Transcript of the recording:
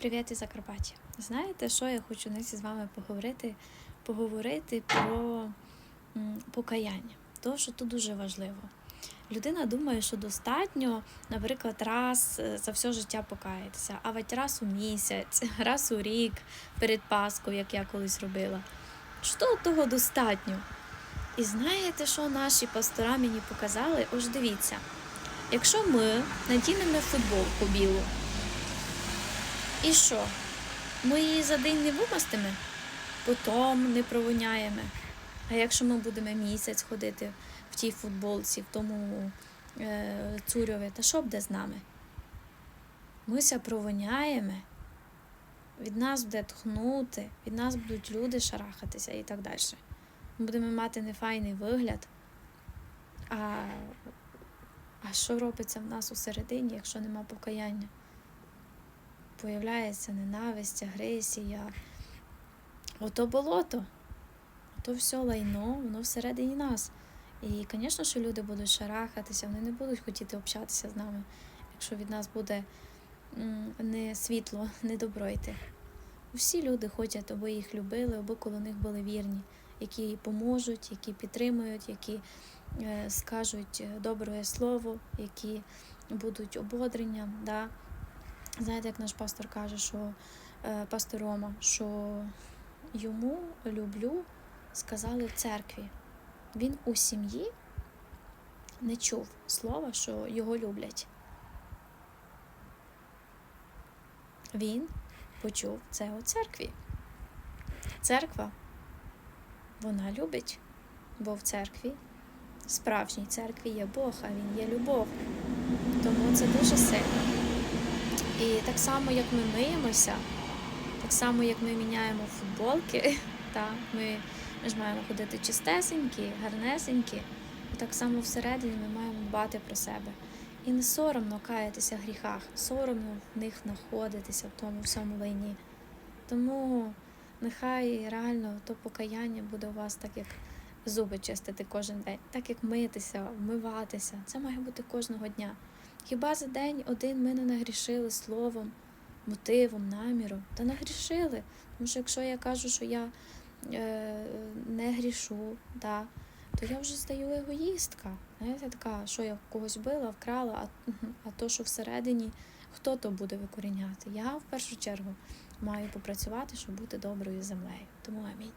Привіт із Закарпаття. Знаєте, що я хочу десь з вами поговорити? Поговорити про покаяння. Тому що тут дуже важливо. Людина думає, що достатньо, наприклад, раз е, за все життя покаятися, а ведь раз у місяць, раз у рік перед Паскою, як я колись робила. Що того достатньо? І знаєте, що наші пастора мені показали? Ось дивіться, якщо ми надінемо футболку білу, і що? Ми її за день не вимастимо, потім не провоняємо. А якщо ми будемо місяць ходити в тій футболці, в тому е, цурьові, та що буде з нами? Мися провоняємо, від нас буде тхнути, від нас будуть люди шарахатися і так далі. Ми будемо мати нефайний вигляд. А, а що робиться в нас усередині, якщо нема покаяння? Появляється ненависть, агресія. Ото болото, ото все лайно, воно всередині нас. І, звісно, що люди будуть шарахатися, вони не будуть хотіти общатися з нами, якщо від нас буде не світло, не добро йти. Всі люди хочуть, аби їх любили, аби коло них були вірні, які поможуть, які підтримують, які е, скажуть добре слово, які будуть ободренням. Да? Знаєте, як наш пастор каже, що е, пастор Рома, що йому люблю сказали в церкві. Він у сім'ї не чув слова, що його люблять. Він почув це у церкві. Церква, вона любить, бо в церкві, справжній церкві є Бог, а Він є любов. Тому це дуже сильно. І так само, як ми миємося, так само, як ми міняємо футболки, та, ми, ж маємо ходити чистесенькі, гарнесенькі, і так само всередині ми маємо дбати про себе. І не соромно каятися в гріхах, соромно в них знаходитися в тому всьому лайні. Тому нехай реально то покаяння буде у вас так, як зуби чистити кожен день, так як митися, вмиватися. Це має бути кожного дня. Хіба за день один ми не нагрішили словом, мотивом, наміром? Та нагрішили. Тому що якщо я кажу, що я е, не грішу, да, то я вже стаю егоїстка. Знаєте, така, що я когось била, вкрала, а, а то, що всередині, хто то буде викоріняти? Я в першу чергу маю попрацювати, щоб бути доброю землею. Тому амінь.